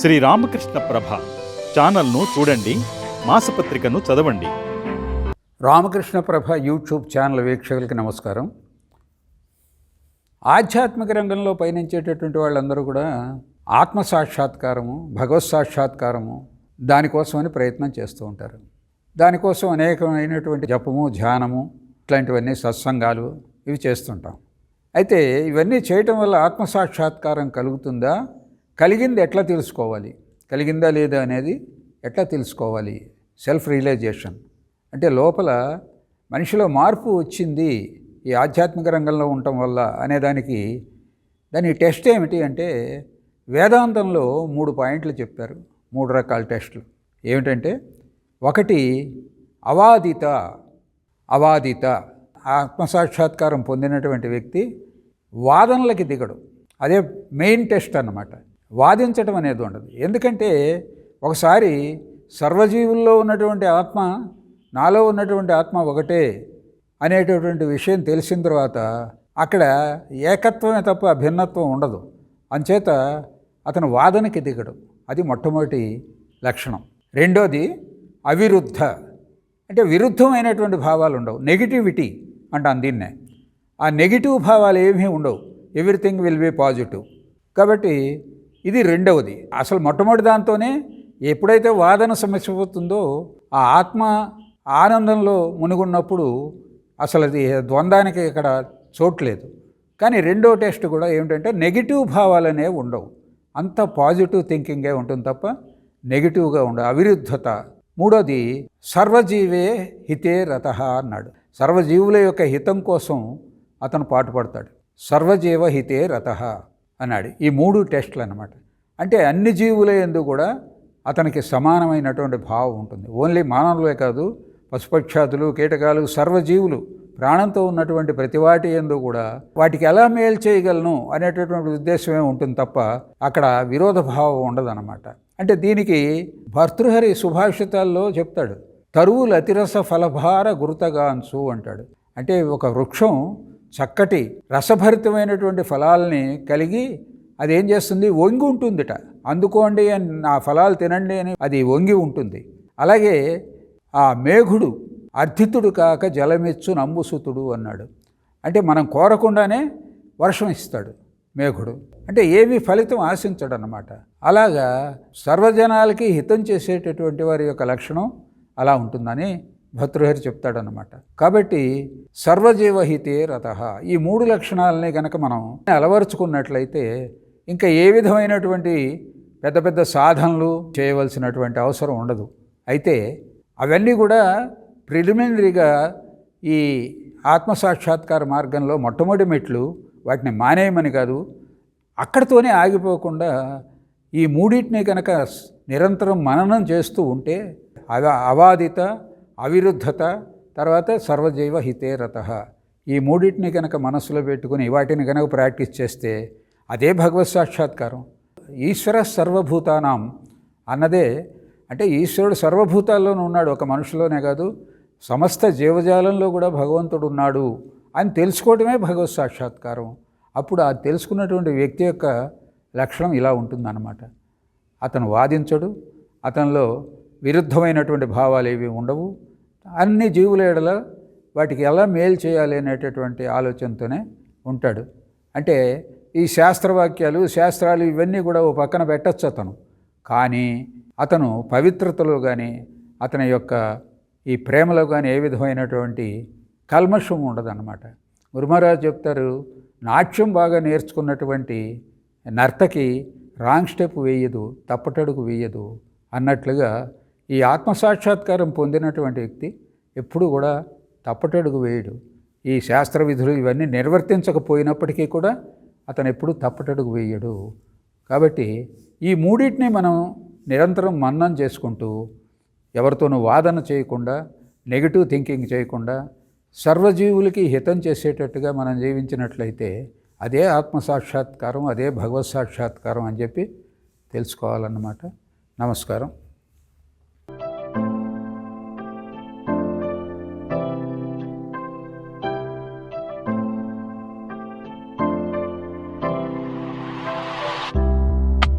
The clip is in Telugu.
శ్రీ రామకృష్ణ ప్రభ ఛానల్ను చూడండి మాసపత్రికను చదవండి. రామకృష్ణ ప్రభ యూట్యూబ్ ఛానల్ వీక్షకులకి నమస్కారం. ఆధ్యాత్మిక రంగంలో పయనించేటటువంటి వాళ్ళందరూ కూడా ఆత్మ సాక్షాత్కారము భగవత్ సాక్షాత్కారము దానికోసమని ప్రయత్నం చేస్తూ ఉంటారు. దానికోసం అనేకమైనటువంటి జపము ధ్యానము ఇట్లాంటివన్నీ సత్సంగాలు ఇవి చేస్తుంటాం. అయితే ఇవన్నీ చేయటం వల్ల ఆత్మ సాక్షాత్కారం కలుగుతుందా? కలిగింది ఎట్లా తెలుసుకోవాలి? కలిగిందా లేదా అనేది ఎట్లా తెలుసుకోవాలి? Self realization. అంటే లోపల మనిషిలో మార్పు వచ్చింది ఈ ఆధ్యాత్మిక రంగంలో ఉండటం వల్ల అనేదానికి దాని టెస్ట్ ఏమిటి అంటే వేదాంతంలో మూడు పాయింట్లు చెప్పారు. మూడు రకాల టెస్టులు. ఏమిటంటే ఒకటి అవాదిత అవాదిత. ఆత్మసాక్షాత్కారం పొందినటువంటి వ్యక్తి వాదనలకి దిగడు. అదే మెయిన్ టెస్ట్ అన్నమాట. వాదించడం అనేది ఉండదు. ఎందుకంటే ఒకసారి సర్వజీవుల్లో ఉన్నటువంటి ఆత్మ నాలో ఉన్నటువంటి ఆత్మ ఒకటే అనేటటువంటి విషయం తెలిసిన తర్వాత అక్కడ ఏకత్వమే తప్ప భిన్నత్వం ఉండదు. అంచేత అతను వాదనకి దిగడు. అది మొట్టమొదటి లక్షణం. రెండోది అవిరుద్ధ. అంటే విరుద్ధమైనటువంటి భావాలు ఉండవు. నెగిటివిటీ అంటే దీన్నే. ఆ నెగిటివ్ భావాలు ఏమీ ఉండవు. ఎవ్రీథింగ్ విల్ బి పాజిటివ్ కాబట్టి ఇది రెండవది. అసలు మొట్టమొదటి దాంతోనే ఎప్పుడైతే వాదన సమస్య పోతుందో ఆ ఆత్మ ఆనందంలో మునుగున్నప్పుడు అసలు అది ద్వంద్వానికి ఇక్కడ చోట్లేదు కానీ రెండో టెస్ట్ కూడా ఏమిటంటే నెగిటివ్ భావాలనే ఉండవు. అంత పాజిటివ్ థింకింగే ఉంటుంది తప్ప నెగిటివ్గా ఉండవు. అవిరుద్ధత. మూడోది సర్వజీవే హితే రత అన్నాడు. సర్వజీవుల యొక్క హితం కోసం అతను పాటుపడతాడు. సర్వజీవ హితే రత. అన్నాడు. ఈ మూడు టెస్టులు అన్నమాట అంటే అన్ని జీవుల ఎందు కూడా అతనికి సమానమైనటువంటి భావం ఉంటుంది. ఓన్లీ మానవులే కాదు పశుపక్షాతులు కీటకాలు సర్వజీవులు ప్రాణంతో ఉన్నటువంటి ప్రతి వాటి ఎందు కూడా వాటికి ఎలా మేలు చేయగలను అనేటటువంటి ఉద్దేశమే ఉంటుంది తప్ప అక్కడ విరోధ భావం ఉండదన్నమాట. అంటే దీనికి భర్తృహరి సుభాషితాల్లో చెప్తాడు తరువులు అతిరస ఫలభార గురుతగాన్సు అంటాడు. అంటే ఒక వృక్షం చక్కటి రసభరితమైనటువంటి ఫలాలని కలిగి అది ఏం చేస్తుంది? వంగి ఉంటుందిట. అందుకోండి అని ఆ ఫలాలు తినండి అని అది వంగి ఉంటుంది. అలాగే ఆ మేఘుడు అర్థితుడు కాక జలమెచ్చు నంబుసుతుడు అన్నాడు. అంటే మనం కోరకుండానే వర్షం ఇస్తాడు మేఘుడు. అంటే ఏమీ ఫలితం ఆశించడు అన్నమాట అలాగా సర్వజనాలకి హితం చేసేటటువంటి వారి యొక్క లక్షణం అలా ఉంటుందని భర్తృహరి చెప్తాడనమాట కాబట్టి సర్వజీవహితే రథ. ఈ మూడు లక్షణాలని కనుక మనం అలవరుచుకున్నట్లయితే ఇంకా ఏ విధమైనటువంటి పెద్ద పెద్ద సాధనలు చేయవలసినటువంటి అవసరం ఉండదు. అయితే అవన్నీ కూడా ప్రిలిమినరీగా ఈ ఆత్మసాక్షాత్కార మార్గంలో మొట్టమొదటి మెట్లు వాటిని మానేయమని కాదు అక్కడితోనే ఆగిపోకుండా ఈ మూడింటిని కనుక నిరంతరం మననం చేస్తూ ఉంటే అవ అవాదిత అవిరుద్ధత తర్వాత సర్వజైవ హితే రత ఈ మూడింటిని కనుక మనసులో పెట్టుకుని వాటిని కనుక ప్రాక్టీస్ చేస్తే అదే భగవత్ సాక్షాత్కారం. ఈశ్వర సర్వభూతానాం అన్నదే అంటే ఈశ్వరుడు సర్వభూతాల్లోనూ ఉన్నాడు ఒక మనుషులోనే కాదు సమస్త జీవజాలంలో కూడా భగవంతుడు ఉన్నాడు అని తెలుసుకోవడమే భగవత్ సాక్షాత్కారం. అప్పుడు ఆ తెలుసుకున్నటువంటి వ్యక్తి యొక్క లక్షణం ఇలా ఉంటుందన్నమాట. అతను వాదించడు అతనిలో విరుద్ధమైనటువంటి భావాలు ఏవి ఉండవు. అన్ని జీవుల ఎడల వాటికి ఎలా మేలు చేయాలి అనేటటువంటి ఆలోచనతోనే ఉంటాడు. అంటే ఈ శాస్త్రవాక్యాలు శాస్త్రాలు ఇవన్నీ కూడా ఓ పక్కన పెట్టచ్చు అతను. కానీ అతను పవిత్రతలో కానీ అతని యొక్క ఈ ప్రేమలో కానీ ఏ విధమైనటువంటి కల్మషం ఉండదన్నమాట. గురుమహారాజు చెప్తారు నాట్యం బాగా నేర్చుకున్నటువంటి నర్తకి రాంగ్ స్టెప్ వేయదు తప్పటడుగు వేయదు అన్నట్లుగా ఈ ఆత్మసాక్షాత్కారం పొందినటువంటి వ్యక్తి ఎప్పుడు కూడా తప్పటడుగు వేయడు. ఈ శాస్త్ర విధులు ఇవన్నీ నిర్వర్తించకపోయినప్పటికీ కూడా అతను ఎప్పుడు తప్పటడుగు వేయడు. కాబట్టి ఈ మూడింటిని మనం నిరంతరం మన్నం చేసుకుంటూ ఎవరితోనూ వాదన చేయకుండా నెగిటివ్ థింకింగ్ చేయకుండా సర్వజీవులకి హితం చేసేటట్టుగా మనం జీవించినట్లయితే అదే ఆత్మసాక్షాత్కారం అదే భగవత్ సాక్షాత్కారం అని చెప్పి తెలుసుకోవాలన్నమాట. నమస్కారం.